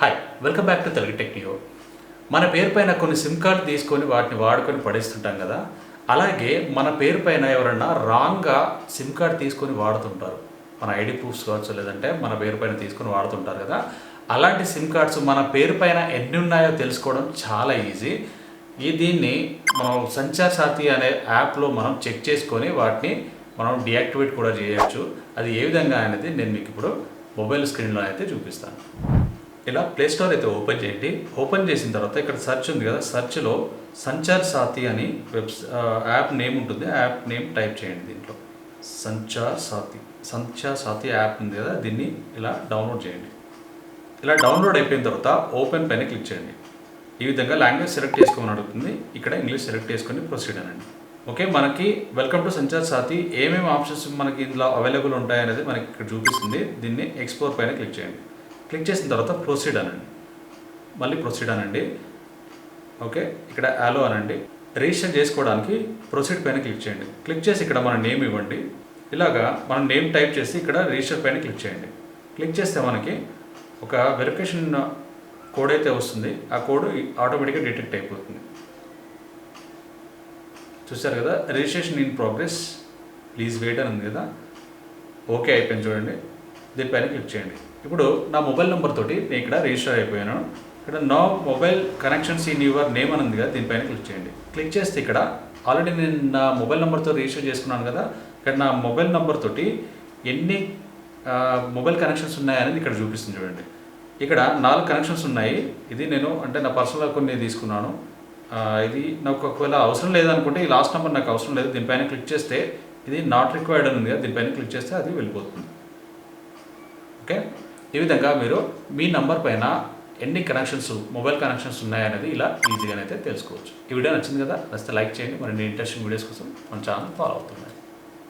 Hi welcome back to Telugu Techneo మన పేరు పైన కొన్ని సిమ్ కార్డు తీసుకొని వాటిని వాడుకొని పడేస్తుంటాం కదా అలాగే మన పేరు పైన ఎవరన్నా రాంగ్గా సిమ్ కార్డ్ తీసుకొని వాడుతుంటారు. మన ఐడి ప్రూఫ్స్ కావచ్చు లేదంటే మన పేరు పైన తీసుకొని వాడుతుంటారు కదా అలాంటి సిమ్ కార్డ్స్ మన పేరు పైన ఎన్ని ఉన్నాయో తెలుసుకోవడం చాలా ఈజీ ఈ దీన్ని మనం సంచార్ సాథి అనే యాప్లో మనం చెక్ చేసుకొని వాటిని మనం డియాక్టివేట్ కూడా చేయొచ్చు. అది ఏ విధంగా అనేది నేను మీకు ఇప్పుడు మొబైల్ స్క్రీన్లో అయితే చూపిస్తాను. ఇలా ప్లే స్టోర్ అయితే ఓపెన్ చేయండి. ఓపెన్ చేసిన తర్వాత ఇక్కడ సెర్చ్ ఉంది కదా సెర్చ్లో సంచార్ సాతి అని వెబ్ యాప్ నేమ్ ఉంటుంది. యాప్ నేమ్ టైప్ చేయండి దీంట్లో. సంచార్ సాతి సంచార్ సాతి యాప్ ఉంది కదా దీన్ని ఇలా డౌన్లోడ్ చేయండి. ఇలా డౌన్లోడ్ అయిపోయిన తర్వాత ఓపెన్ పైన క్లిక్ చేయండి. ఈ విధంగా లాంగ్వేజ్ సెలెక్ట్ చేసుకోమని అడుగుతుంది. ఇక్కడ ఇంగ్లీష్ సెలెక్ట్ చేసుకొని ప్రొసీడ్ అనండి. ఓకే మనకి వెల్కమ్ టు సంచార్ సాతి ఏమేమి ఆప్షన్స్ మనకి ఇందులో అవైలబుల్ ఉంటాయనేది మనకి ఇక్కడ చూపిస్తుంది. దీన్ని ఎక్స్పోర్ పైన క్లిక్ చేయండి. క్లిక్ చేసిన తర్వాత ప్రొసీడ్ అనండి. మళ్ళీ ప్రొసీడ్ అనండి. ఓకే ఇక్కడ యాలో అనండి. రిజిస్టర్ చేసుకోవడానికి ప్రొసీడ్ పైన క్లిక్ చేయండి. క్లిక్ చేసి ఇక్కడ మన నేమ్ ఇవ్వండి. ఇలాగా మనం నేమ్ టైప్ చేసి ఇక్కడ రిజిస్టర్ పైన క్లిక్ చేయండి. క్లిక్ చేస్తే మనకి ఒక వెరిఫికేషన్ కోడ్ అయితే వస్తుంది. ఆ కోడ్ ఆటోమేటిక్గా డిటెక్ట్ అయిపోతుంది. చూసారు కదా? Registration in progress. Please wait అని ఉంది కదా? ఓకే అయిపోయింది చూడండి. దీనిపైన క్లిక్ చేయండి. ఇప్పుడు నా మొబైల్ నెంబర్ తోటి నేను ఇక్కడ రిజిస్టర్ అయిపోయాను. ఇక్కడ no mobile connections in your name అని ఉంది కదా దీనిపైన క్లిక్ చేయండి. క్లిక్ చేస్తే ఇక్కడ ఆల్రెడీ నేను నా మొబైల్ నెంబర్తో రిజిస్టర్ చేసుకున్నాను కదా ఇక్కడ నా మొబైల్ నెంబర్ తోటి ఎన్ని మొబైల్ కనెక్షన్స్ ఉన్నాయనేది ఇక్కడ చూపిస్తుంది చూడండి. ఇక్కడ నాలుగు కనెక్షన్స్ ఉన్నాయి. ఇది నేను అంటే నా పర్సనల్ కొన్ని తీసుకున్నాను. ఇది నాకు ఒకవేళ అవసరం లేదనుకుంటే ఈ లాస్ట్ నెంబర్ నాకు అవసరం లేదు దీనిపైన క్లిక్ చేస్తే ఇది నాట్ రిక్వైర్డ్ అని ఉంది కదా దీనిపైన క్లిక్ చేస్తే అది వెళ్ళిపోతుంది. ఓకే? ఈ విధంగా మీరు మీ నంబర్ పైన ఎన్ని కనెక్షన్స్ మొబైల్ కనెక్షన్స్ ఉన్నాయనేది ఇలా ఈజీగానైతే తెలుసుకోవచ్చు. ఈ వీడియో నచ్చింది కదా నచ్చితే లైక్ చేయండి. మరి ఇంట్రెస్టింగ్ వీడియోస్ కోసం మన ఛానల్ ఫాలో అవుతున్నాయి